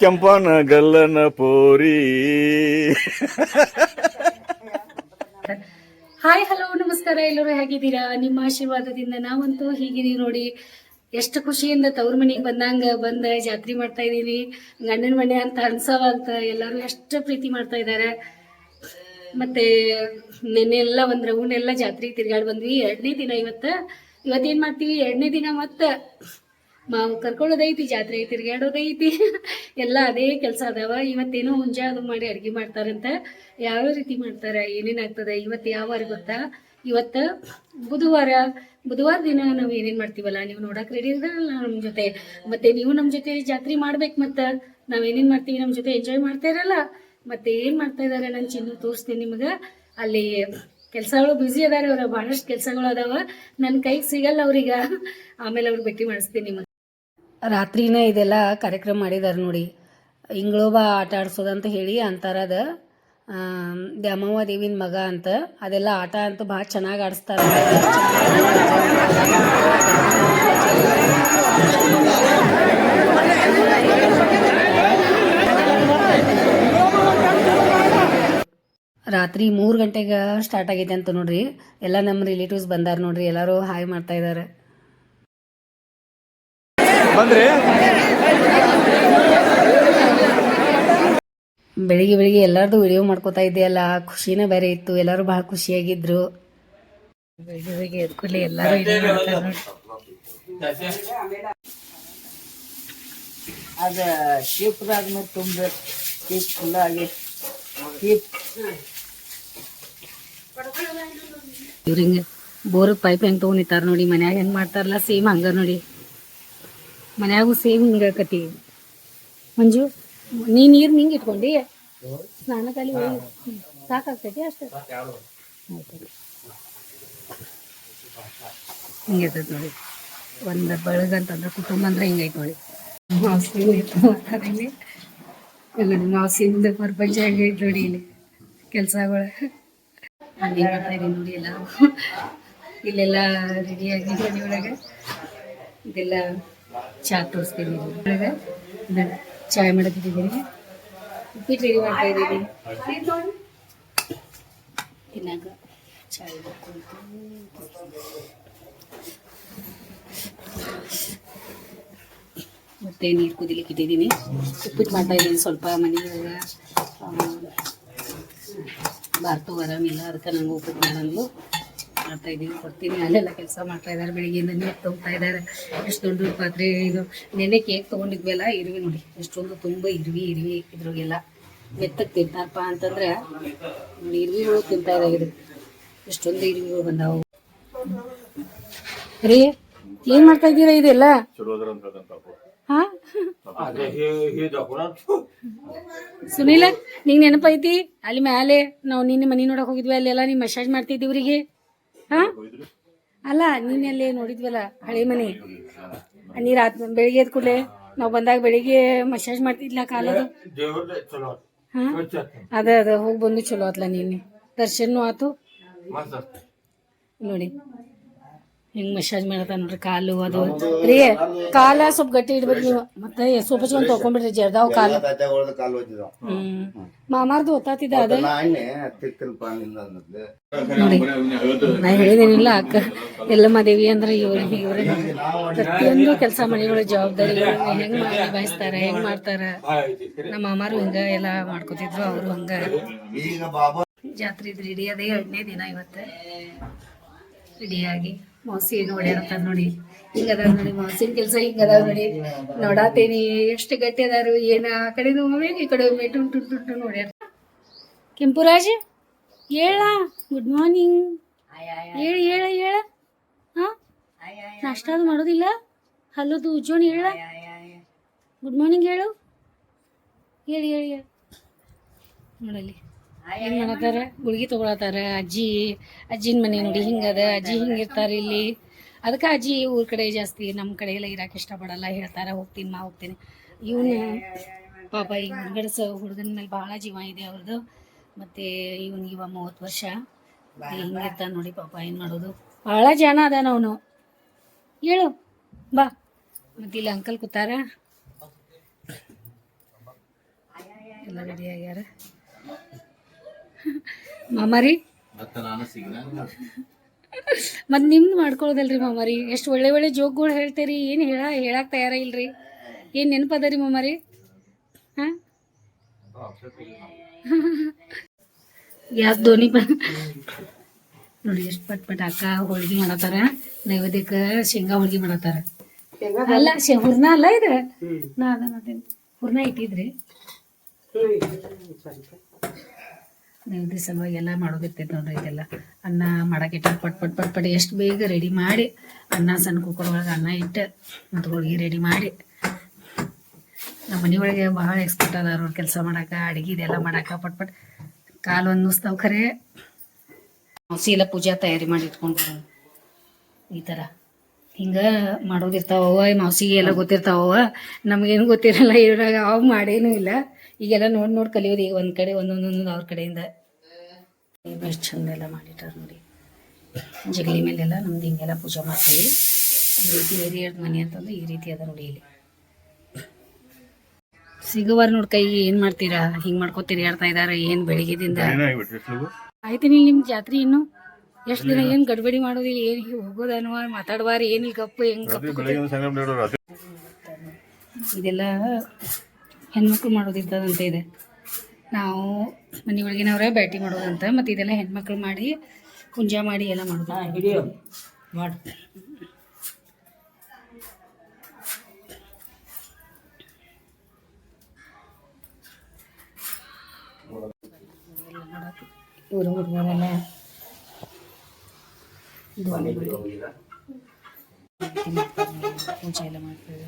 ಕೆಂಪನ ಗಲ್ಲನ ಪೋರಿ. Hi, hello, ನಮಸ್ಕಾರ. ಎಲ್ಲರೂ ಹೇಗಿದ್ದೀರಾ? ನಿಮ್ಮ ಆಶೀರ್ವಾದದಿಂದ ನಾವಂತೂ ಹೀಗಿದೀವಿ ನೋಡಿ. ಎಷ್ಟು ಖುಷಿಯಿಂದ ತವ್ರ ಮನೆಗೆ ಬಂದಂಗ ಬಂದ ಜಾತ್ರೆ ಮಾಡ್ತಾ ಇದೀನಿ ಗಂಡನ ಮನೆ ಅಂತ ಅನ್ಸವಂತ ಎಲ್ಲರೂ ಎಷ್ಟು ಪ್ರೀತಿ ಮಾಡ್ತಾ ಇದ್ದಾರೆ. ಮತ್ತೆ ನಿನ್ನೆ ಎಲ್ಲ ಒಂದ್ ರೌಂಡ್ ಎಲ್ಲ ಜಾತ್ರೆಗೆ ತಿರ್ಗಾಡ್ ಬಂದ್ವಿ. ಎರಡನೇ ದಿನ ಇವತ್ತು. ಇವತ್ತೇನ್ ಮಾಡ್ತೀವಿ? ಎರಡನೇ ದಿನ ಮತ್ತೆ ಮಾವು ಕರ್ಕೊಳ್ಳೋದೈತಿ ಜಾತ್ರೆ ತಿರ್ಗಾಡೋದೈತಿ ಎಲ್ಲ ಅದೇ ಕೆಲಸ ಅದಾವ. ಇವತ್ತೇನೋ ಅದು ಮಾಡಿ ಅಡ್ಗೆ ಮಾಡ್ತಾರಂತ. ಯಾವ ರೀತಿ ಮಾಡ್ತಾರ, ಏನೇನ್ ಆಗ್ತದ, ಇವತ್ತು ಯಾವ ಗೊತ್ತಾ? ಇವತ್ತ ಬುಧವಾರ ಬುಧವಾರ ದಿನ ನಾವು ಏನೇನ್ ಮಾಡ್ತೀವಲ್ಲ, ನೀವು ನೋಡಕ್ ರೆಡಿ ಇರಲ್ಲ ನಮ್ಮ ಜೊತೆ. ಮತ್ತೆ ನೀವು ನಮ್ಮ ಜೊತೆ ಜಾತ್ರೆ ಮಾಡ್ಬೇಕು ಮತ್ತ. ನಾವ್ ಏನೇನ್ ಮಾಡ್ತೀವಿ ನಮ್ಮ ಜೊತೆ ಎಂಜಾಯ್ ಮಾಡ್ತಾ ಇರಲ್ಲ. ಮತ್ತೆ ಏನ್ ಮಾಡ್ತಾ ಇದಾರೆ ನಾನು ಚಿನ್ನ ತೋರಿಸ್ತೀನಿ ನಿಮಗೆ. ಅಲ್ಲಿ ಕೆಲಸಗಳು ಬ್ಯುಸಿ ಅದಾರ ಅವ್ರ ಬಹಳಷ್ಟು ಕೆಲಸಗಳು ಅದಾವ. ನನ್ನ ಕೈಗೆ ಸಿಗಲ್ಲ ಅವ್ರೀಗ. ಆಮೇಲೆ ಅವ್ರಿಗೆ ಭೇಟಿ ಮಾಡಿಸ್ತೀನಿ ನಿಮಗೆ. ರಾತ್ರಿನೇ ಇದೆಲ್ಲ ಕಾರ್ಯಕ್ರಮ ಮಾಡಿದಾರೆ ನೋಡಿ. ಇಂಗ್ಳೋಬ ಆಟ ಆಡ್ಸೋದಂತ ಹೇಳಿ ಅಂತಾರದ. ದ್ಯಾಮವ್ವ ದೇವಿನ ಮಗ ಅಂತ. ಅದೆಲ್ಲ ಆಟ ಅಂತೂ ಭಾಳ ಚೆನ್ನಾಗಿ ಆಡಿಸ್ತಾರೆ. ರಾತ್ರಿ ಮೂರು ಗಂಟೆಗೆ ಸ್ಟಾರ್ಟ್ ಆಗೈತೆ ಅಂತ ನೋಡ್ರಿ. ಎಲ್ಲ ನಮ್ಮ ರಿಲೇಟಿವ್ಸ್ ಬಂದಾರ ನೋಡ್ರಿ. ಎಲ್ಲರೂ ಹಾಯ್ ಮಾಡ್ತಾ ಇದ್ದಾರೆ ಬಂದ್ರಿ? ಬೆಳಿಗ್ಗೆ ಬೆಳಿಗ್ಗೆ ಎಲ್ಲಾರ್ದು ವಿಡಿಯೋ ಮಾಡ್ಕೋತಾ ಇದ್ದೆಯಲ್ಲ ಖುಷಿನೇ ಬೇರೆ ಇತ್ತು. ಎಲ್ಲರೂ ಬಹಳ ಖುಷಿಯಾಗಿದ್ರು. ಬೆಳಿಗ್ಗೆ ಬೆಳಿಗ್ಗೆ ಎದ್ದ್ ಕೂಡ್ಲೆ ಎಲ್ಲರೂ. ಅದ ಶೀಪ್ದಾಗ ಮೇಲೆ ತುಂಬ ಶೀಪ್ ಫುಲ್ ಆಗಿ. ಶೀಪ್ ಇವ್ರ ಹಿಂಗೆ ಬೋರ್ ಪೈಪ್ ಹೆಂಗ್ ತಗೊಂಡಿತ್ತಾರ ನೋಡಿ ಮನ್ಯಾಗ ಹೆಂಗ್ ಮಾಡ್ತಾರಲ್ಲ ಸೇಮ್ ಹಂಗ ನೋಡಿ. ಮನ್ಯಾಗೂ ಸೇಮ್ ಹಿಂಗ ಕತಿ ಮಂಜು, ನೀ ನೀರ್ ನಿಂಗೆ ಇಟ್ಕೊಂಡಿ. ಸ್ನಾನಕಾಲಿ. ಸಾಕಾಗ್ತೈತಿ ಅಷ್ಟೇ. ಹಿಂಗಿರ್ತೈತಿ ನೋಡಿ. ಒಂದ್ ಬಳಗ ಅಂತಂದ್ರೆ ಕುಟುಂಬ ಅಂದ್ರೆ ಹಿಂಗೈತಿ ನೋಡಿ. ಮಾಸಿ ಮಾತಾಡಂಗೆ. ಎಲ್ಲ ಮಾಸಿಂದ ಪರ್ಪಂಚ ಆಗೈತಿ ನೋಡಿ ಇಲ್ಲಿ ಕೆಲ್ಸಗಳು. ಅದೇ ನೋಡಿ ಎಲ್ಲ. ಇಲ್ಲೆಲ್ಲ ರೆಡಿಯಾಗಿ ಮನೆ ಒಳಗೆ. ಇದೆಲ್ಲ ಚಾ ತೋರಿಸ್ತಿದ್ದೀನಿ ಚಾಯ್ ಮಾಡಕ್ಕಿದ್ದೀನಿ ಉಪ್ಪಿಟ್ಟು ರೆಡಿ ಮಾಡ್ತಾ ಇದ್ದೀನಿ ತಿನ್ನಾಗ ಚಾಯ್ ಮತ್ತೆ ನೀರು ಕುದಿಲಿಕ್ಕೆ ಇಟ್ಟಿದ್ದೀನಿ. ಉಪ್ಪಿಟ್ಟು ಮಾಡ್ತಾ ಇದ್ದೀನಿ ಸ್ವಲ್ಪ ಮನೆಯೊಳಗೆ. ಬಾರ್ತು ಆರಾಮಿಲ್ಲ ಅದಕ್ಕೆ ನಂಗೆ ಉಪ್ಪಿಟ್ಟು ಮಾಡಂದ್ಲು ಮಾಡ್ತಾ ಇದ್ದೀವಿ ಕೊಡ್ತೀನಿ. ಅಲ್ಲೆಲ್ಲ ಕೆಲಸ ಮಾಡ್ತಾ ಇದ್ದಾರೆ ಬೆಳಿಗ್ಗೆಯಿಂದ ನೀರು ತುಂಬ್ತಾ ಇದ್ದಾರೆ ಎಷ್ಟು ದೊಡ್ಡ ಪಾತ್ರೆ ಇದು. ನೆನೆ ಕೇಕ್ ತೊಗೊಂಡಿದ್ವಲ್ಲ, ಇರುವೆ ನೋಡಿ. ಎಷ್ಟೊಂದು ತುಂಬ ಇರುವಿ ಇರುವಿ ಇದ್ರಾಗೆಲ್ಲ. ಮೆತ್ತಗೆ ತಿಂತಾರಪ್ಪ ಅಂತಂದ್ರೆ, ನೋಡಿ, ಇರುವಿಗಳು ತಿಂತಾ ಇದಾಗಿದೆ ಇದು. ಎಷ್ಟೊಂದು ಇರುವಿಗಳು ಬಂದಾವು. ರೀ, ಏನ್ ಮಾಡ್ತಾ ಇದ್ದೀರಾ ಇದೆಲ್ಲ? ಸುನೀಲ, ನಿಂಗೆ ನೆನಪೈತಿ? ಅಲ್ಲಿ ಮ್ಯಾಲೆ, ನಾವು ನಿನ್ನೆ ಮನಿ ನೋಡಕ್ ಹೋಗಿದ್ವಿ, ಅಲ್ಲೆಲ್ಲ ನೀ ಮಸಾಜ್ ಮಾಡ್ತಿದ್ದಿ ಇವ್ರಿಗೆ ಹಾ? ಅಲ್ಲ ನಿನ್ನೆ ಅಲ್ಲಿ ನೋಡಿದ್ವಲ್ಲ ಹಳೆ ಮನೆ? ನೀರು ರಾತ್ ಬೆಳಿಗ್ಗೆ ಎದ್ ಕೂಡಲೇ ನಾವು ಬಂದಾಗ ಬೆಳಿಗ್ಗೆ ಮಸಾಜ್ ಮಾಡ್ತಿದ್ಲ ಕಾಲದು? ಹಾ? ಅದ. ಅದ ಹೋಗಿ ಬಂದು ಚಲೋ ಆತ್ಲ ನಿನ್ನೆ ದರ್ಶನ ಆತು. ನೋಡಿ. ಹಿಂಗ್ ಮಸಾಜ್ ಮಾಡತ್ತ ನೋಡ್ರಿ ಕಾಲು ಅದು. ರೀ ಕಾಲ ಸ್ವಲ್ಪ ಗಟ್ಟಿ ಇಡ್ಬೇಕು ನೀವು. ಮತ್ತೆ ಸ್ವಲ್ಪ ಚೊಂದ್ ತೊಗೊಂಡ್ಬಿಡ್ರಿ ಜರ್ದಾವ್ ಕಾಲು. ಹ್ಮ್. ಮಾಮಾರ್ದು ಒತ್ತಾತಿದ್ದ ಅದು? ನೋಡಿ ನಾ ಹೇಳಿದೇನಿಲ್ಲ ಅಕ್ಕ. ಎಲ್ಲ ಮದೇವಿ ಅಂದ್ರೆ ಇವ್ರಿಗೆ ಇವ್ರ. ಪ್ರತಿಯೊಂದು ಕೆಲಸ ಮನೆಗಳ ಜವಾಬ್ದಾರಿ. ಹೆಂಗ್ ನಿಭಾಯಿಸ್ತಾರ ಹೆಂಗ್ ಮಾಡ್ತಾರ? ನಮ್ಮ ಮಾಮಾರು ಹಿಂಗ ಎಲ್ಲ ಮಾಡ್ಕೋತಿದ್ರು ಅವರು ಹಂಗ. ಜಾತ್ರೆ ಜಾತ್ರೆ ರೆಡಿ ಅದೇ ಎರಡನೇ ದಿನ ಇವತ್ತು. ರೆಡಿಯಾಗಿ ಮೌಸಿ ಹೆಂಗ ನೋಡಿ. ಹಿಂಗ ಅದಾವ ನೋಡಿ ಮೌಸಿನ ಕೆಲಸ ಹಿಂಗ ಅದಾವ ನೋಡಿ. ನೋಡಾತೇನಿ, ಎಷ್ಟು ಗಟ್ಟಿ ಅದಾರು, ಏನ ಆ ಕಡೆ ಒಮ್ಮೆ, ಈ ಕಡೆ ಒಮ್ಮೆ ಟುನ್ ಟುನ್ ಟುನ್ ಹೇಳ ಗುಡ್ ಮಾರ್ನಿಂಗ್ ಹೇಳ ಹೇಳ ಹೇಳ. ಹಾ? ಮಾಡೋದಿಲ್ಲ? ಹಲ್ಲದು ಉಜ್ಜೋಣಿ ಹೇಳ. ಗುಡ್ ಮಾರ್ನಿಂಗ್ ಹೇಳು. ಹೇಳಿ ಹೇಳಿ ಹೇಳಿ. ನೋಡಲ್ಲಿ. ಏನ್ ಮಾಡತ್ತಾರ? ಗುಳ್ಗಿ ತಗೊಳತಾರ ಅಜ್ಜಿ, ಅಜ್ಜಿನ ಮನೆ ನೋಡಿ ಹಿಂಗದ, ಅಜ್ಜಿ ಹಿಂಗಿರ್ತಾರ ಇಲ್ಲಿ. ಅದಕ್ಕೆ ಅಜ್ಜಿ ಊರ್ ಕಡೆ ಜಾಸ್ತಿ ನಮ್ಮ ಕಡೆ ಎಲ್ಲ ಇರಾಕ್ ಇಷ್ಟಪಡಲ್ಲ, ಹೇಳ್ತಾರ, ಹೋಗ್ತೀನಿ ಮಾ ಹೋಗ್ತೀನಿ. ಇವನು ಪಾಪ ಈಗ ಗಡಸ ಹುಡುಗನ ಮೇಲೆ ಭಾಳ ಜೀವ ಇದೆ ಅವ್ರದ್ದು ಮತ್ತೆ ಇವನಿಗೆ ಇವ ಮೂವತ್ತು ವರ್ಷ. ಹಿಂಗಿರ್ತಾನ ನೋಡಿ ಪಾಪ ಏನು ಮಾಡೋದು. ಭಾಳ ಜನ ಅದಾನ ಅವನು. ಹೇಳು, ಬಾ. ಮತ್ತೆ ಇಲ್ಲಿ ಅಂಕಲ್ ಕೂತಾರ. ಎಲ್ಲ ರೆಡಿ ಆಗ್ಯಾರ? ಮಾಮಾರಿ? ಮತ್ ನಿಮ್ದು ಮಾಡ್ಕೊಳ್ಳೋದಲ್ರಿ ಮಾಮಾರಿ? ಎಷ್ಟು ಒಳ್ಳೆ ಒಳ್ಳೆ ಜೋಕ್ಗಳು ಹೇಳ್ತೀರಿ ಏನು ಹೇಳ ಹೇಳಕ್ ತಯಾರ ಇಲ್ರಿ? ಏನು ನೆನಪದರಿ ಮಾಮಾರಿ? ಹಾಂ? ಧೋನಿ ಬ ನೋಡಿ ಎಷ್ಟು ಪಟ್ ಪಟ್ ಅಕ್ಕ ಹೋಳ್ಗಿ ಮಾಡತ್ತಾರ ನೈವೇದ್ಯಕ್ಕೆ ಶೇಂಗಾ ಹೋಳ್ಗಿ ಮಾಡತ್ತಾರ. ಅಲ್ಲ ಹುರ್ನ ಹೂರ್ಣ ಅಲ್ಲ ಇದು? ನಾನು ಹುರ್ನ ಇಟ್ಟಿದ್ರಿ. ನೈವೇದ್ಯ ಸಲುವಾಗಿ ಎಲ್ಲ ಮಾಡೋದಿರ್ತೈತೆ ನೋಡ್ರಿ ಇದೆಲ್ಲ. ಅನ್ನ ಮಾಡಕ್ಕೆ ಇಟ್ಟು ಪಟ್ ಪಟ್ ಪಟ್ ಪಟ್ ಎಷ್ಟು ಬೇಗ ರೆಡಿ ಮಾಡಿ ಅನ್ನ ಸಣ್ಣ ಕುಕ್ಕರ್ ಒಳಗೆ ಅನ್ನ ಇಟ್ಟು ಮತ್ತು ಹೋಳಿಗೆ ರೆಡಿ ಮಾಡಿ. ನಮ್ಮ ಮನೆಯೊಳಗೆ ಭಾಳ ಎಕ್ಸ್ಪರ್ಟ್ ಅದಾರ ಅವ್ರು ಕೆಲಸ ಮಾಡಕ್ಕೆ ಅಡುಗೆ ಇದೆಲ್ಲ ಮಾಡಕ್ಕೆ ಪಟ್ ಪಟ್. ಕಾಲು ಅನ್ನಿಸ್ತಾವ ನುಸ್ತಾವ್ ಖರೆ. ಎಲ್ಲ ಪೂಜಾ ತಯಾರಿ ಮಾಡಿ ಇಟ್ಕೊಂಡು ಈ ಥರ ಹಿಂಗೆ ಮಾಡೋದಿರ್ತಾವ ಮಾವಸಿಗೆ ಎಲ್ಲ ಗೊತ್ತಿರ್ತಾವ ನಮಗೇನು ಗೊತ್ತಿರಲ್ಲ ಇದ್ರಾಗ ಅವು ಮಾಡೇನೂ ಇಲ್ಲ. ಈಗೆಲ್ಲ ನೋಡಿ ನೋಡಿ ಕಲಿಯೋದು ಈಗ ಒಂದು ಕಡೆ ಒಂದೊಂದೊಂದು ಅವ್ರ ಕಡೆಯಿಂದ. ಎಷ್ಟು ಚಂದ ಎಲ್ಲ ಮಾಡಿಟ್ಟಾರ ನೋಡಿ. ಜಗಲಿ ಮೇಲೆಲ್ಲ ನಮ್ದು ಹಿಂಗೆಲ್ಲ ಪೂಜೆ ಮಾಡ್ತೀವಿ. ಈ ರೀತಿ ಹಿರಿಯರ್ದು ಮನೆ ಅಂತಂದು ಈ ರೀತಿ ಅದ ನೋಡಿ ಇಲ್ಲಿ. ಸಿಗುವಾರ ನೋಡಿ ಕೈ ಏನು ಮಾಡ್ತೀರಾ? ಹಿಂಗೆ ಮಾಡ್ಕೋತೀರಿ ತಿರ್ಗಾಡ್ತಾ ಇದ್ದಾರೆ ಏನು ಬೆಳಿಗ್ಗೆದಿಂದ? ಆಯ್ತು ನೀವು ನಿಮ್ಮ ಜಾತ್ರೆ ಇನ್ನು? ಎಷ್ಟು ದಿನ ಏನು ಗಡ್ಬಡಿ ಮಾಡೋದಿಲ್ಲ ಏನು ಹೋಗೋದನ್ವ ಮಾತಾಡುವಾರ ಏನಿಲ್ಲ ಗಪ್ಪು ಹೆಂಗೆ ಗಪ್ಪು ಇದೆಲ್ಲ ಹೆಣ್ಮಕ್ಳು ಮಾಡೋದಿರ್ತದಂತ ಇದೆ. ನಾವು ಮನೆ ಒಳಗಿನವರೇ ಬ್ಯಾಟಿ ಮಾಡೋದಂತ ಮತ್ತು ಇದೆಲ್ಲ ಹೆಣ್ಮಕ್ಳು ಮಾಡಿ ಪೂಜಾ ಮಾಡಿ ಎಲ್ಲ ಮಾಡೋದು. ಮಾಡಿ. ಹುಡುಗರೆಲ್ಲ ಪೂಜೆ ಎಲ್ಲ ಮಾಡ್ತೀವಿ.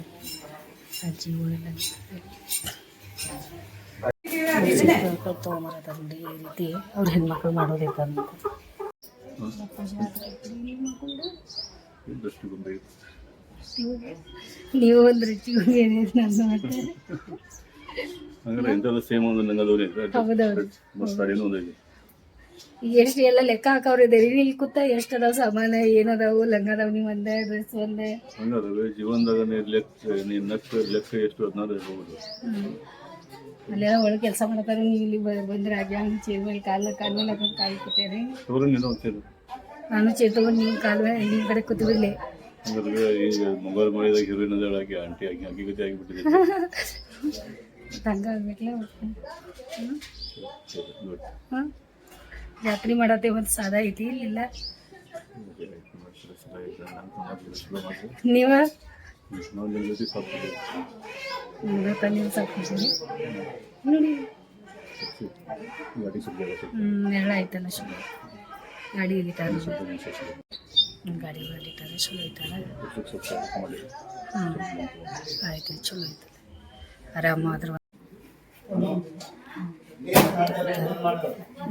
ತೊಗೊಂಬರದ ನೋಡಿ ಈ ರೀತಿ ಅವ್ರ ಹೆಣ್ಮಕ್ಳು ನೀವು ಒಂದು ರುಚಿ ನಾನು ಹೌದೌದು ಎಷ್ಟು ಎಲ್ಲ ಲೆಕ್ಕ ಹಾಕವ್ರಿ? ಇಲ್ಲಿ ಕೂತ ಎಷ್ಟು ಅದಾವ? ಸಾಮಾನು ಏನದಾವು ಲಂಗ ದಾವಣಿ ಒಂದೇ ಡ್ರೆಸ್ ಒಂದೇ? ಹಂಗದವೆ ಜೀವನದಾಗ ನೀ ಲೆಕ್ಕ ನೀ ನಕ್ಕ ಲೆಕ್ಕ ಎಷ್ಟು ಅದನ್ನ ಹೋಗುದು ಅಲ್ಲೆಲ್ಲ ಒಳಗೆ ಕೆಲಸ ಮಾಡ್ತಾರೆ. ನೀವು ಇಲ್ಲಿ ಬಂದ್ರೆ ಆಗ ಹಂಗೆ ಚೇರ್ ಮೇಲೆ ಕಾಲ ಕಾಲ ಮೇಲೆ ಹಾಕೊಂಡು ಕಾಲು ಕೂತೇರಿ ನೀನು ಚೇರ್. ತಗೊಂಡು ನಿಮ್ಮ ಕಾಲು ಮೇಲೆ ನಿಮ್ಮ ಕಡೆ ಹಂಗಾದ್ರೆ ಈಗ ಮೊಬೈಲ್ ಮಾಡಿದಾಗ ಹೀರೋಯಿನ್ ಅದಾಳಾಗಿ ಆಂಟಿ ಆಗಿ ಆಗಿ ಗತಿ ಆಗಿಬಿಟ್ಟಿದೆ ಹಂಗ ಆಗ್ಬೇಕಲ್ಲ ಗುಡ್. ಹಾಂ ಜಾತ್ರೆ ಮಾಡತ್ತೆ ಒಂದು ಸಾದಾ ಐತಿ ಇಲ್ಲ ನೀವ? ನಾವು ಖುಷಿ ನೋಡಿ. ಹ್ಞೂ ನೆರಳು ಆಯ್ತಲ್ಲ ಶುಭ. ಗಾಡಿ ಇಳಿತಾರ ಗಾಡಿ ಇಳಿತಾರ ಚಲೋ ಮಾಡಿ ಹಾಂ ಆಯ್ತು ಚಲೋ ಐತಲ್ಲ ಆರಾಮ ಅದ್ರ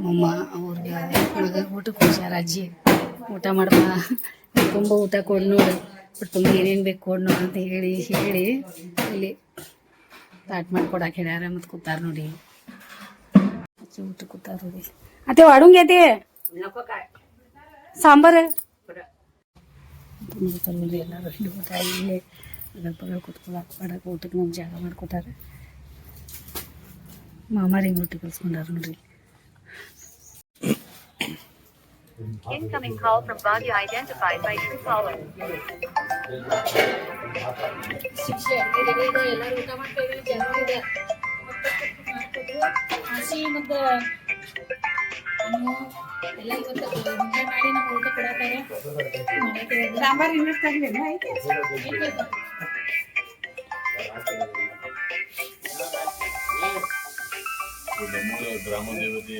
ಮಮ್ಮ ಅವ್ರಿಗೆ ಮಗ ಊಟಕ್ಕೆ ಹುಷಾರ ಅಜ್ಜಿ. ಊಟ ಮಾಡಪ್ಪ. ತುಂಬ ಊಟ ಕೊಡು ನೋಡು. ತುಂಬ ಏನೇನು ಬೇಕು ಕೊಡು ನೋಡು ಅಂತ ಹೇಳಿ ಹೇಳಿ ಇಲ್ಲಿ ತಾಟ್ ಮಾಡ್ಕೊಡಕ್ಕೆ ಹೇಳ್ಯಾರ ಮತ್ತು ಕೂತಾರ ನೋಡಿ. ಅಜ್ಜಿ ಊಟ ಕೂತಾರ ನೋಡಿ. ಅತ್ತೆ ಅಡುಂಗೆ ಅತ್ತೆ. ಸಾಂಬಾರು. ಎಲ್ಲರೂ ಇಲ್ಲಿ ಊಟ ಇಲ್ಲೇ ಅದ್ರ ಪಗಳ ಕೂತ್ಕೊಳಕ್ಕೆ ಮಾಡಕ್ಕೆ ಊಟಕ್ಕೆ ನಮ್ಗೆ ಜಾಗ ಮಾಡ್ಕೊತಾರೆ ಮಾಮಾರಿಗೆ ಊಟ ಕಲ್ಸ್ಕೊಂಡಾರ ನೋಡ್ರಿ. Incoming call from Bhavya identified by true caller. ಶಿಕ್ಷೆ ಎಲ್ಲರೂ ಊಟ ಮಾಡ್ತಾ ಇದ್ರಿ ಜನ ಇದೆ ಹಸಿ ಮತ್ತು ಹಣ್ಣು ಎಲ್ಲ ಇವತ್ತು ಮುಂಜಾನೆ ಮಾಡಿ ನಮ್ಗೆ ಊಟ ಕೊಡತ್ತಾರೆ ಸಾಂಬಾರು ಇನ್ನಷ್ಟು ಐತೆ ಗ್ರಾಮ ದೇವತೆ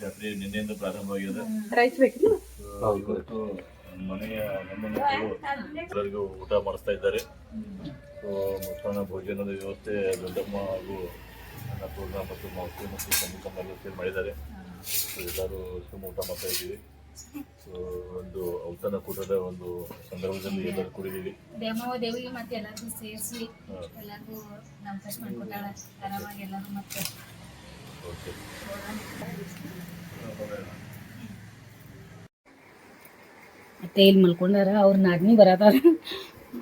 ಜಾತ್ರೆ ನಿನ್ನೆಯಿಂದ ಪ್ರಾರಂಭವಾಗಿದೆ. ಇವತ್ತು ಮನೆಯ ಎಲ್ಲರಿಗೂ ಊಟ ಮಾಡಿಸ್ತಾ ಇದ್ದಾರೆ. ಸೊ ಮಧ್ಯಾಹ್ನ ಭೋಜನದ ವ್ಯವಸ್ಥೆ ದೊಡ್ಡಮ್ಮ ಹಾಗೂ ಅನ್ನಪೂರ್ಣ ಮತ್ತು ಮೌಸಿ ಮತ್ತು ವ್ಯವಸ್ಥೆ ಮಾಡಿದ್ದಾರೆ. ಸೊ ಎಲ್ಲರೂ ಸುಮ್ಮ ಊಟ ಮಾಡ್ತಾ ಇದ್ದೀವಿ. ಸೊ ಒಂದು ಔತಣ ಕೂಟದ ಒಂದು ಸಂದರ್ಭದಲ್ಲಿ ಎಲ್ಲರೂ ಕುಡಿದೀವಿ ದೇವಮ್ಮ ದೇವಿಗೆ ಮತ್ತೆ ಎಲ್ಲರಿಗೂ ಸೇರಿಸಿ ಎಲ್ಲರಿಗೂ ಆರಾಮಾಗಿ ಎಲ್ಲರೂ ಮತ್ತೆ ಅತ್ತೆ ಇಲ್ಲಿ ಮಲ್ಕೊಂಡಾರ ಅವ್ರ ನಾದ್ನಿ ಬರತಾರ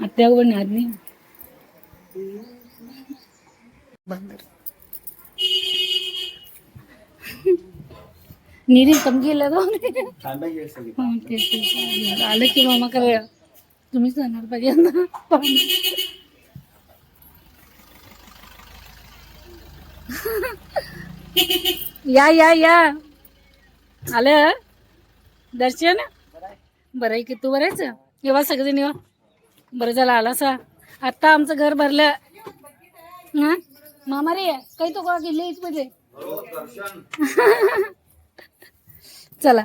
ಅತ್ತೆ ಅವ್ರ ನಾದ್ನಿ ಬಂದರು ನೀರಿನ ತಂಗಿ ಇಲ್ಲ ಅದು ಅಲ್ಲಕ್ಕೆ ಮಾಮ ಕರೆಯ ತುಮಿ ಸಣ್ಣ ಬಗ್ಗೆ ಅಂತ या या या. आलं? दर्शन? बरं आहे की तू बरंच येवा सगळेजण येवा. बरं झालं आलासा आत्ता आमचं घर भरलं. हा? मामा रे काही तो का गेले मध्ये? चला.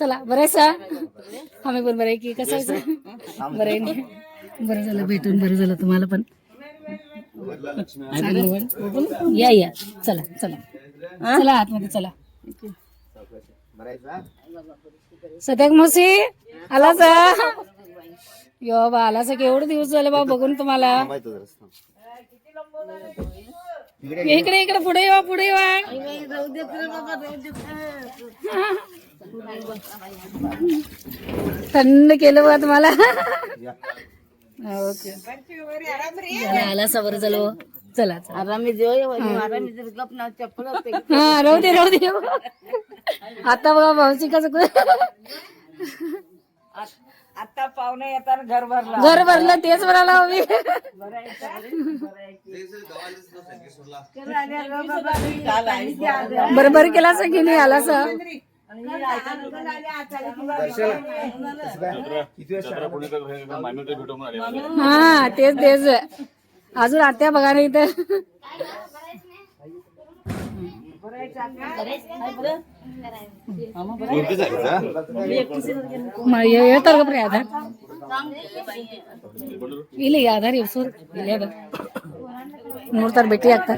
चला बरं आहे सा आम्ही पण बरं आहे की कसं आहे सा? बरं आहे बरं झालं भेटून बरं झालं तुम्हाला पण. या या. चला चला. चला आतमध्ये चला. सध्या मसी आला सा यो बा आला सा केवढे दिवस झाले बा बघून तुम्हाला. इकडे इकडे पुढे येवा पुढे येवा थंड केलं बघा तुम्हाला ओके आला झालो चला चला. आरामी देव आरामी जर गप ना चप्पल हा राहू दे राहू दे आता बघा भाऊची कसं आता पाहुणे येतात घर भरला घर भरलं तेच म्हणाला आम्ही बरं बरं केला नाही आला असं जत्रा पुणेकर मान्यता भेटू म्हणून आले हा तेच तेच अजून आत्या बघा ना इथं ಮ- ಏ- ಹೇಳ್ತಾರ ಗೊಬ್ರಿ ಆಧಾರ್ ಇಲ್ಲ ಈ ಆಧಾರ್ ಇವ್ಸೂರ್ ಇಲ್ಲೇ ಅದ ನೋಡ್ತಾರ ಭೇಟಿ ಆಗ್ತಾರ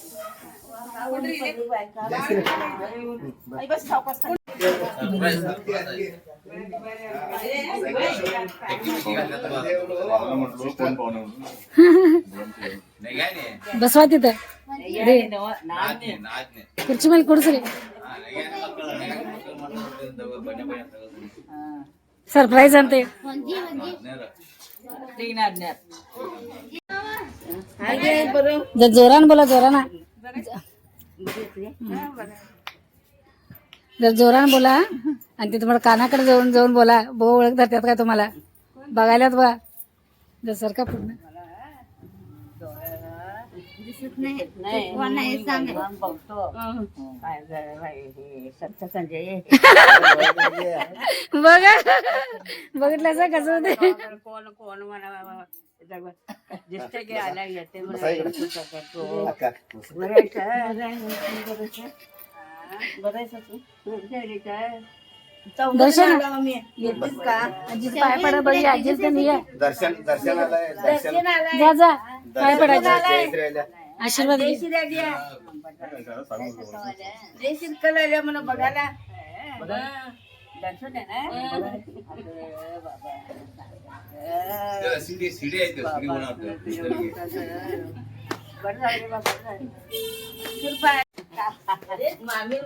ಬಸವ ತಿದ್ದ ಕುರ್ಚಿ ಮೇಲೆ ಕೊಡಿಸ್ರಿ ಸರ್ಪ್ರೈಸ್ ಅಂತ ಜೋರಾನ ಬೋಲ ಜೋರಾನ जर जोरान बोला आणि ते तुम्हाला कानाकडे जाऊन जाऊन बोला बो ओळख धरतात काय तुम्हाला? बघायलाच बघा. जर सरका पूर्ण बघा. बघितलं असं कसं होते कोण कोण म्हणा दिसते की? आल्या येते दर्शन. आजीच पाय पडा बघी आजीच नाही. दर्शन दर्शनाला आहे, दर्शन जा जा. पाय पडायचे जयश्रीला. आशीर्वाद बघायला. दर्शन आहे ना? ಸಿಡಿ ಸಿಡಿ ಆಯ್ತು ಸಿಡಿ ಮಾಮೀರ್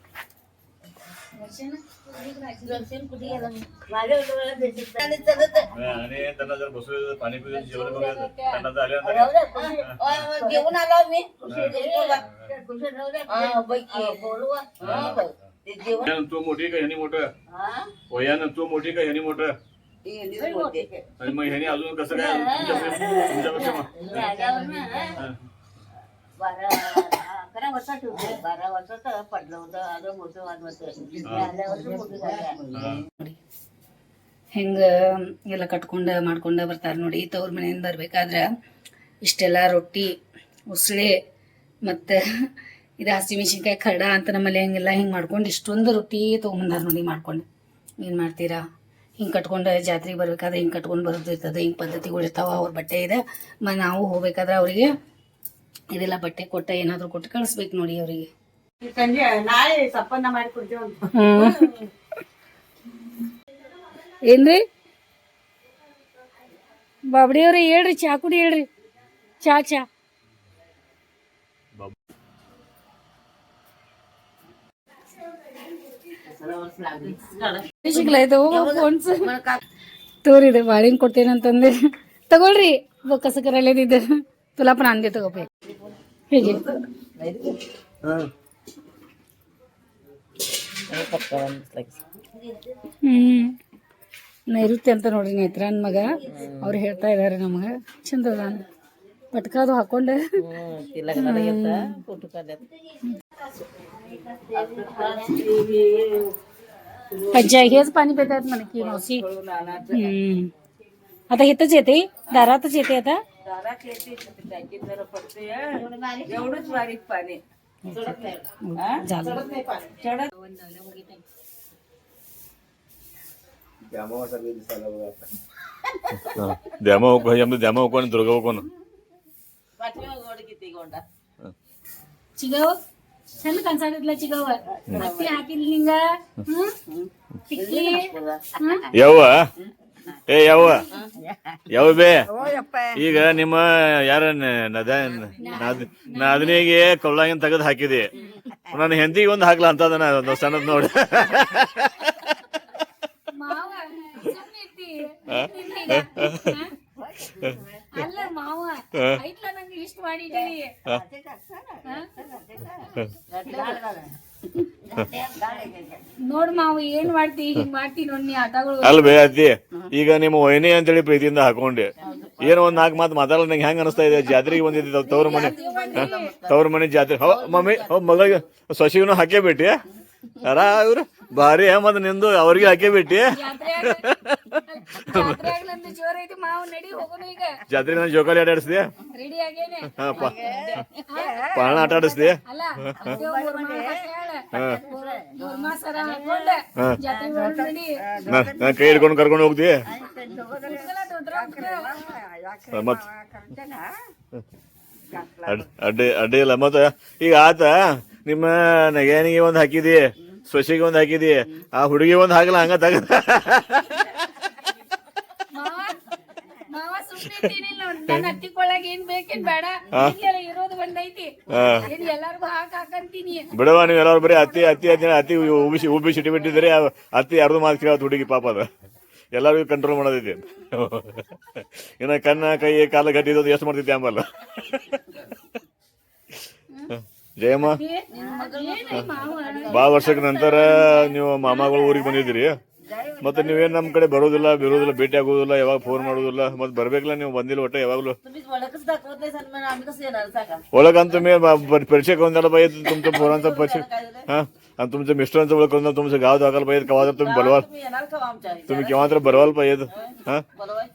त्यांना जर बसू पाणी पिऊ जेवण बघायचं त्यांना तर आल्यानंतर जेवण आलो मी तू मोठी का ह्यानी मोठं? वयानं तू मोठी का ह्यानी मोठं? आणि मग ह्यानी अजून कसं काय? तुमच्यापेक्षा तुमच्यापेक्षा मग? हा. बारा अकरा वर्षात होते बारा वर्षात पडलं होतं अजून मोठं वाद होतं आल्यावर मोठं झालं हा. ಹೆಂಗ ಎಲ್ಲ ಕಟ್ಕೊಂಡ ಮಾಡ್ಕೊಂಡ ಬರ್ತಾರೆ ನೋಡಿ ತವ್ರ ಮನೆಯಿಂದ ಬರ್ಬೇಕಾದ್ರೆ ಇಷ್ಟೆಲ್ಲ ರೊಟ್ಟಿ ಉಸ್ಳೆ ಮತ್ತು ಇದು ಹಸಿಮೆಣಸಿನ್ಕಾಯಿ ಖರ್ಡ ಅಂತ ನಮ್ಮಲ್ಲಿ ಹಂಗೆಲ್ಲ ಹಿಂಗೆ ಮಾಡ್ಕೊಂಡು ಇಷ್ಟೊಂದು ರೊಟ್ಟಿ ತೊಗೊಂಬಂದಾರ ನೋಡಿ ಮಾಡ್ಕೊಂಡು ಏನು ಮಾಡ್ತೀರಾ ಹಿಂಗೆ ಕಟ್ಕೊಂಡು ಜಾತ್ರೆಗೆ ಬರ್ಬೇಕಾದ್ರೆ ಹಿಂಗೆ ಕಟ್ಕೊಂಡು ಬರೋದು ಇರ್ತದೆ ಹಿಂಗೆ ಪದ್ಧತಿಗಳು ಇರ್ತಾವ ಅವ್ರ ಬಟ್ಟೆ ಇದೆ ಮ ನಾವು ಹೋಗ್ಬೇಕಾದ್ರೆ ಅವರಿಗೆ ಇದೆಲ್ಲ ಬಟ್ಟೆ ಕೊಟ್ಟ ಏನಾದ್ರು ಕೊಟ್ಟು ಕಳಿಸ್ಬೇಕು ನೋಡಿ ಅವರಿಗೆ. ನಾಳೆ ಸಪ್ಪನ್ನ ಮಾಡಿ ಕೊಡ್ತೇವೆ ಏನ್ರಿ? ಬಾಬಡಿಯವ್ರಿ ಹೇಳ್ರಿ ಚಾ ಕುಡಿ ಹೇಳ್ರಿ. ಚಾ ಚಾ. ತೋರಿದೆ ಬಾಳಿನ ಕೊಡ್ತೇನಂತಂದೆ. ತಗೊಳ್ರಿ ಕಸಕರಲ್ಲಿದ್ದ ತುಲಾಪನ ಅಂದೆ ತಗೋಬೇಕು ಹೇಗೆ ಹ್ಮ್ ನೈಋತ್ಯ ಅಂತ ನೋಡ್ರಿ ನೇತ್ರನ್ ಮಗ ಅವ್ರು ಹೇಳ್ತಾ ಇದಾರೆ ನಮಗ ಚಂದ ಅದ ಪಟ್ಕಾದು ಹಾಕೊಂಡೆ पंचाय हेच पाणी पितात म्हणे की मावशी हम्म. आता इथंच येते दारातच येते आता दारात येते पॅकेट जरा पडते एवढंच बारीक पाणी झालं चढत त्यामुळे सगळे दिसायला बघा आता. हा. द्यामा कोण आमचं द्यामा कोण दुर्गा कोण पाठीमाग गोड किती गोंडा ಚಿಗವ್ ಚಂದ ಕನ್ಸಾಕತ್ಲ ಚಿಗವ್ ಹತ್ತಿ ಹಾಕಿಲ್ ಹಿಂಗ ಏ ಯಾವ ಯಾವ ಬೇ? ಈಗ ನಿಮ್ಮ ಯಾರ ನಾದನಿಗೆ ಕೊಳ್ಳಾಗಿನ ತೆಗೆದು ಹಾಕಿದೆ. ನನ್ನ ಹೆಂಡತಿಗೆ ಒಂದು ಹಾಕ್ಲಾ ಅಂತದನ ಒಂದು ಸಣ್ಣದ್ ನೋಡಿ. ನೋಡ್ ಮಾವು ಏನ್ ಮಾಡ್ತಿ? ಹಿಂಗ್ ಮಾಡ್ತಿ ನೋಡ್ ಆಟಗಳು. ಅಲ್ಲ ಬೇ ಅತ್ತಿ ಈಗ ನಿಮ್ಮ ವೈನಿ ಅಂತೇಳಿ ಪ್ರೀತಿಯಿಂದ ಹಾಕೊಂಡೆ. ಏನೋ ಒಂದ್ ನಾಲ್ಕು ಮಾತು ಮಾತಾಡಲ್ಲ ನಂಗೆ ಹೆಂಗ್ ಅನಿಸ್ತಾ ಇದೆ? ಜಾತ್ರೆಗೆ ಬಂದಿದ್ದೆ ತವ್ರ ಮನೆ? ತವ್ರ ಮನೆ ಜಾತ್ರೆ. ಹೋ ಮಮ್ಮಿ ಹೋ ಮಗಳಿಗೆ ಸೊಸಿಗೂ ಹಾಕೇ ಬಿಟ್ಟಿ ಅರ ಇವ್ರು? ಭಾರಿ ಅಹಮದ್ ನಿಂದು ಅವ್ರಿಗೆ ಹಾಕೇ ಬಿಟ್ಟಿ? ಜಾತ್ರೆ ನಾನು ಜೋಕಾಲಿ ಆಟ ಆಡಿಸ್ದೆ. ಪಾಣ ಆಟ ಆಡಿಸ್ದೆ. ನಾನು ಕೈ ಹಿಡ್ಕೊಂಡು ಕರ್ಕೊಂಡು ಹೋಗ್ತಿ ಹುಡ್ಗಲ ದೊಡ್ರ ಹುಡ್ಗ್ರ. ಮತ್ ಅಡ್- ಅಡ್ಡಿ ಅಡ್ಡಿ ಇಲ್ಲ. ಮತ್ತ ಈಗ ಆತ ನಿಮ್ಮ ನಗೇನಿಗೆ ಒಂದ್ ಹಾಕಿದಿ. ಸೊಸೆಗೆ ಒಂದ್ ಹಾಕಿದಿ. ಆ ಹುಡುಗಿ ಒಂದ್ ಹಾಕಲ್ಲ ಹಂಗ ತಗ. ನನ್ ಹತ್ತಿಕೊಳ್ಳಾಗ ಏನ್ ಬೇಕೇನ್ ಬೇಡ. ಇಲ್ಲೆಲ್ಲ ಇರೋದು ಒಂದೈತಿ. ಏನ್ ಎಲ್ಲಾರ್ಗು ಹಾಕ್ ಹಾಕಂತೀನಿ. ಬಿಡವ ನೀವು ಎಲ್ಲಾರು ಬರೀ ಅತ್ತಿ ಅತ್ತಿ ಅತ್ತಿ ಅತ್ತಿ ಉಬಿಸಿ ಉಬ್ಬಿಸಿ ಸಿಟಿ ಬಿಟ್ಟಿದ್ರೆ ಅತ್ತಿ ಯಾರ್ದು ಮಾತು ಕೇಳತ್ ಹುಡುಗಿ ಪಾಪ ಅದ. ಎಲ್ಲರಿಗೂ ಕಂಟ್ರೋಲ್ ಮಾಡೋದೈತಿ ಇನ್ನ ಕಣ್ಣ ಕೈ ಕಾಲ ಗಟ್ಟಿದ್ದು ಎಷ್ಟು ಮಾಡ್ತೈತಿ ಆಂಬಲ್ಲ ಜಯಮ್ಮ ಏನ್ ಮಾವ ಭಾಳ ವರ್ಷದ ನಂತರ ನೀವು ಮಾಮಾಗಳು ಊರಿಗೆ ಬಂದಿದ್ದೀರಿ ಮತ್ತೆ ನೀವೇನ್ ನಮ್ ಕಡೆ ಬರೋದಿಲ್ಲ ಬಿರೋದಿಲ್ಲ ಭೇಟಿ ಆಗೋದಿಲ್ಲ ಯಾವಾಗ ಫೋನ್ ಮಾಡೋದಿಲ್ಲ ಮತ್ತೆ ಬರ್ಬೇಕಲ್ಲ ನೀವು ಬಂದಿಲ್ಲ ಒಟ್ಟ यावागलो तुम्ही ओळखच दाखवत नाही सन्मान आम्ही कसं येणार सांगा ओळख आणि तुम्ही ब- ब- परिचय करून द्यायला पाहिजे तुमच्या पोरांचा परिचय हा आणि तुमच्या मिस्टरांचा ओळख करून द्या, तुमचं गाव दाखवायला पाहिजे केव्हा तर तुम्ही बोलवाल तुम्ही येणार का आमच्या तुम्ही केव्हा तर बोलवायला पाहिजे हा बोलवाय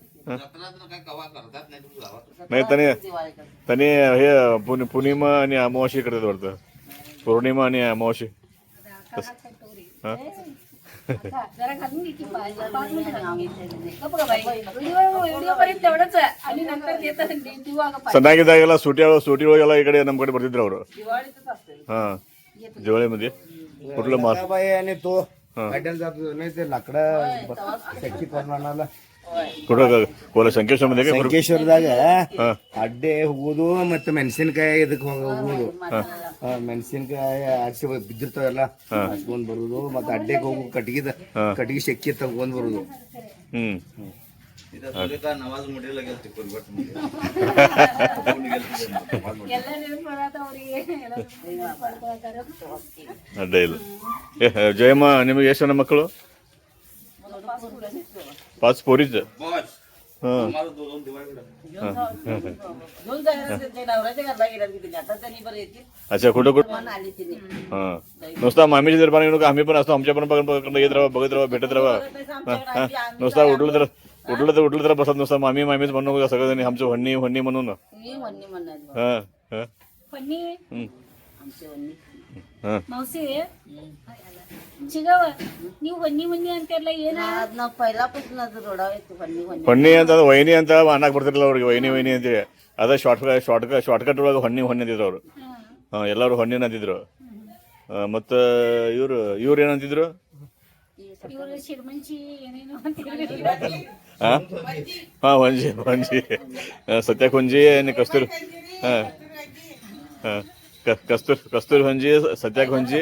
नाही त्याने त्याने हे पौर्णिमा आणि अमावशी करतात वाटतं. पौर्णिमा आणि अमावशी संध्याकाळी जायला सुट्या सुटी वगैरे इकडे नमकडे भरतीत राहू हा. दिवाळीमध्ये कुठलं मार आणि तो नाही ते लाकडा ಸಂಕೇಶ್ವರದಾಗ ಅಡ್ಡೆ ಹೋಗುದು ಮತ್ತೆ ಮೆಣಸಿನಕಾಯಿ ಇದಕ್ಕೆ ಹೋಗುದು ಮೆಣಸಿನಕಾಯಿ ಆಚೆ ಬಿದ್ದಿರ್ತಾವೆಲ್ಲ ಹಚ್ಕೊಂಡ್ ಬರುದು ಮತ್ತೆ ಅಡ್ಡೆಗೆ ಹೋಗು ಕಟ್ಗಿದ ಕಟ್ಗಿ ಶಕ್ತಿ ತಗೊಂಡ್ ಬರುದು. ಅಡ್ಡ ಇಲ್ಲ. ಜಯಮ್ಮ ನಿಮಗೆ ಎಷ್ಟು ಜನ ಮಕ್ಕಳು? पाच पोरीच. अच्छा कुठं कुठं? हा. नुसता मामीची जर पाणी आम्ही पण असतो आमच्या पण येत राहा बघत राहा भेटत राहा. नुसता उठलं तर उठलं तर उठलं तर बसत नुसता मामी मामीच म्हणू सगळं आमचं म्हणणी म्हणणी म्हणून. हा ಮೌಸಿ ಚಿಗವ ನೀವು ಏನ? ನಾವ್ ಅದು ಹೊನ್ನಿ ಅಂತ ಅದು ವೈನಿ ಅಂತ ಅನ್ನಕ್ ಬರ್ತಿರ್ಲಿಲ್ಲ ಅವ್ರಿಗೆ ವೈನಿ ವೈನಿ ಅಂತೇಳಿ ಅದೇ ಶಾರ್ಟ್ ಶಾರ್ಟ್ ಶಾರ್ಟ್ಕಟ್ ಒಳಗೆ ಹೊನ್ನಿ ಹೊನ್ನಿ ಅಂತಿದ್ರು ಅವರು. ಹಾಂ. ಎಲ್ಲರೂ ಹೊನ್ನಿನ ಅಂತಿದ್ರು. ಮತ್ತು ಇವರು ಇವ್ರು ಏನಂತಿದ್ರು ಹಾಂ? ಹಾಂ ಹೊಂಜಿ ಹೊಂಜಿ ಸತ್ಯ ಹೊಂಜಿ ಏನು ಕಸ್ತೂರ್ ಹಾಂ. ಹಾಂ. ಕಸ್ತೂರ್ ಕಸ್ತೂರ್ ಹೊಂಜಿ ಸತ್ಯಾಗ ಹೊಂಜಿ.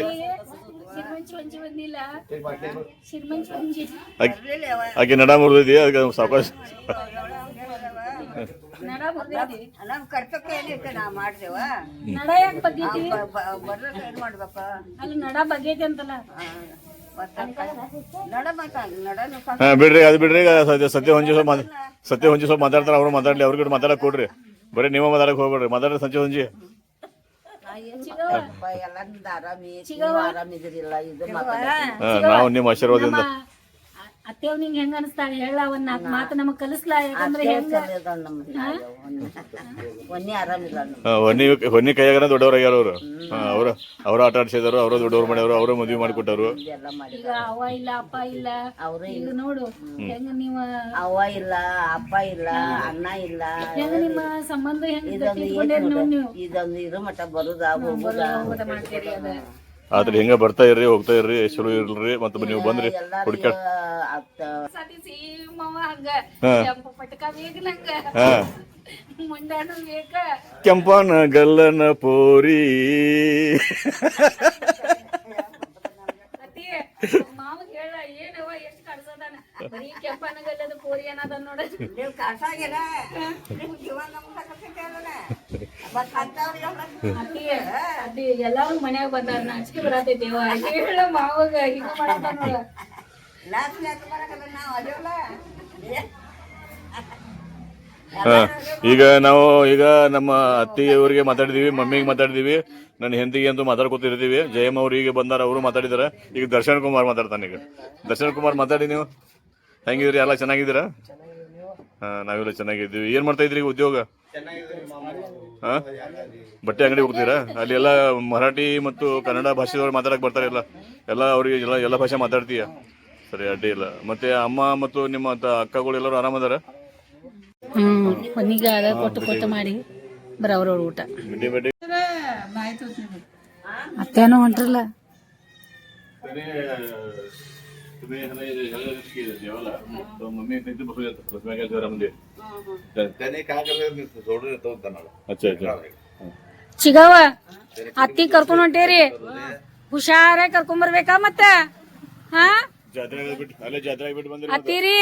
ಆಕೆ ನಡ ಮುರಿದೈತಿ ಅದಕ್ಕೆ ಸಾವಕಾಶ ನಮ್ ಕರ್ತವ್ಯ ಏನೈತೆ? ನಾ ಮಾಡ್ದೇವ? ನಡ ಯಾಕೆ ಬಗ್ಗೈತಿ? ಬರ್ರ ಏನ್ ಮಾಡ್ಬೇಕ? ಅಲ್ಲಿ ನಡ ಬಗ್ಗೈತಿ ಅಂತಲ್ಲ. ನಡ ಮತ್ತ ಹಾಂ ಬಿಡ್ರಿ ಅದು ಬಿಡ್ರಿ ಈಗ ಸತ್ಯ ಸತ್ಯ ಹೊಂಜಿ ಸ್ವಲ್ಪ ಸತ್ಯ ಹೊಂಜಿ ಸ್ವಲ್ಪ ಮಾತಾಡ್ತಾರೆ ಅವ್ರು ಮಾತಾಡ್ಲಿ ಅವ್ರಿಗೆ ಮಾತಾಡಕ್ ಕೊಡ್ರಿ. ಬರೀ ನೀವು ಮಾತಾಡಕ್ ಹೋಗ್ಬೇಡ್ರಿ ಮಾತಾಡ್ರಿ ಸತ್ಯ ಹೊಂಜಿ. ಎಲ್ಲ ನಿಂದ ಆರಾಮಿ ಆರಾಮಿದಿರಿಲ್ಲ ಇದು ನಾವು ನಿಮ್ಮ ಆಶೀರ್ವಾದದಿಂದ. ಅತ್ತೇವ್ ನಿಂಗ್ ಹೆಂಗ ಅನಿಸ್ತಾಳೆ? ಹೇಳ ಒಂದ್ ನಾಲ್ಕು ಮಾತು ನಮಗ್ ಕಲಿಸ್ಲಾ? ಯಾಕಂದ್ರೆ ಹೆಂಗ ಒನ್ನಿ ಆರಾಮಿಲ್ಲ ಹೊನ್ನಿ ಹೊನ್ನಿ ಕೈಯಾಗನ ದೊಡ್ಡವ್ರಾಗ್ಯಾರ ಅವರು. ಅವರು ಅವ್ರು ಆಟ ಆಡ್ಸಿದಾರು ಅವರು ದೊಡ್ಡವ್ರು ಮಾಡ್ಯಾರು ಅವರು ಮದ್ವಿ ಮಾಡಿಕೊಟ್ಟರು. ಈಗ ಅವ್ವ ಇಲ್ಲ ಅಪ್ಪ ಇಲ್ಲ. ಅವ್ರು ಈಗ ನೋಡು ಹೆಂಗ ನೀವ ಅವ್ವ ಇಲ್ಲ ಅಪ್ಪ ಇಲ್ಲ ಅಣ್ಣ ಇಲ್ಲ. ಹೆಂಗ ನಿಮ್ಮ ಸಂಬಂಧ ಹೆಂಗ ಇದೊಂದು ಇರೋ ಮಠ ಬರುದಾ ಹೋಗುದಾ? ಹೋಗೋದ ಮಾಡ್ತೀರಿ ಅದ. ಆದ್ರೆ ಹಿಂಗ ಬರ್ತಾ ಇರ್ರಿ ಹೋಗ್ತಾ ಇರ್ರಿ ಚಲೋ ಇರ್ರಿ ಮತ್ತ ನೀವು ಬಂದ್ರಿ ಹುಡುಕ ಕೆಂಪನ ಗಲ್ಲನ ಸೀಮವ ಬರೀ ಕೆಂಪನಗಲ್ಲದ ಪೋರಿ ನೋಡ. ನೀವು ಕಾಸಾಗಿಲ್ಲ ಎಲ್ಲಾರು ಮನ್ಯಾಗ ಬಂದಾರ. ನಾಚಿಕೆ ಬರತೈತಿ. ಹೇಳ ಮಾವಾಗ ಹಿಂಗ ಮಾಡತಾನ ನೋಡ. ನಾಲ್ಕು ನಾಲ್ಕು ಬರಕಲ್ಲ ನಾವು? ಅದೇವಲ್ಲ ಈಗ ನಾವು ಈಗ ನಮ್ಮ ಅತ್ತಿಯವರಿಗೆ ಮಾತಾಡಿದೀವಿ ಮಮ್ಮಿಗೆ ಮಾತಾಡಿದೀವಿ ನನ್ನ ಹೆಂಡತಿಗೆ ಅಂತೂ ಮಾತಾಡ್ಕೊತಿರ್ತೀವಿ. ಜಯಮ್ಮ ಅವ್ರು ಈಗ ಬಂದಾರ ಅವರು ಮಾತಾಡಿದಾರೆ. ಈಗ ದರ್ಶನ್ ಕುಮಾರ್ ಮಾತಾಡ್ತಾನೆ ಈಗ. ದರ್ಶನ್ ಕುಮಾರ್ ಮಾತಾಡಿ ನೀವು. ಹೆಂಗಿದ್ರಿ? ಎಲ್ಲ ಚೆನ್ನಾಗಿದ್ದೀರಾ? ಹಾಂ ನಾವೆಲ್ಲ ಚೆನ್ನಾಗಿದ್ದೀವಿ. ಏನ್ ಮಾಡ್ತಾ ಇದ್ರಿ ಈಗ ಉದ್ಯೋಗ? ಹಾಂ? ಬಟ್ಟೆ ಅಂಗಡಿ ಹೋಗ್ತೀರಾ? ಅಲ್ಲಿ ಎಲ್ಲ ಮರಾಠಿ ಮತ್ತು ಕನ್ನಡ ಭಾಷೆದವ್ರು ಮಾತಾಡಕ್ ಬರ್ತಾರೆ ಎಲ್ಲ. ಎಲ್ಲ ಅವ್ರಿಗೆ ಎಲ್ಲ ಎಲ್ಲ ಭಾಷೆ ಮಾತಾಡ್ತೀಯ? ಸರಿ ಅಡ್ಡಿ ಇಲ್ಲ. ಮತ್ತೆ ಅಮ್ಮ ಮತ್ತು ನಿಮ್ಮ ತ- ಅಕ್ಕಗಳು ಎಲ್ಲರೂ ಆರಾಮದಾರ? ಕೊಟ್ಟು ಕೊಟ್ಟು ಮಾಡಿ ಬರವ್ರ ಊಟ. ಅತ್ತೇನೋ ಹೊಂಟ್ರಲ್ಲ? ಚಿಗವ ಅತ್ತಿ ಕರ್ಕೊಂಡ್ ಹೊಂಟೇರಿ. ಹುಷಾರಾಗಿ ಕರ್ಕೊಂಡ್ ಬರ್ಬೇಕಾ ಮತ್ತ? ಹಾ? ಅತ್ತಿರಿ,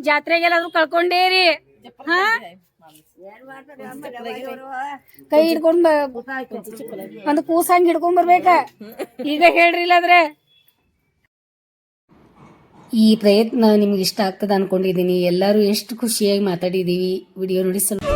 ಜಾತ್ರೆಗೆಲ್ಲಾದ್ರೂ ಕಳ್ಕೊಂಡೇರಿ. ಹಾ? ಕೈ ಹಿಡ್ಕೊಂಡ್ ಒಂದ್ ಕೂಸಂಗ್ ಹಿಡ್ಕೊಂಡ್ ಬರ್ಬೇಕ? ಈಗ ಹೇಳ್ರಿ ಇಲ್ಲಾದ್ರೆ ಈ ಪ್ರಯತ್ನ ನಿಮ್ಗೆ ಇಷ್ಟ ಆಗ್ತದ ಅನ್ಕೊಂಡಿದ್ದೀನಿ. ಎಲ್ಲರೂ ಎಷ್ಟು ಖುಷಿಯಾಗಿ ಮಾತಾಡಿದೀವಿ. ವಿಡಿಯೋ ನೋಡಿ ಸ್ವಲ್ಪ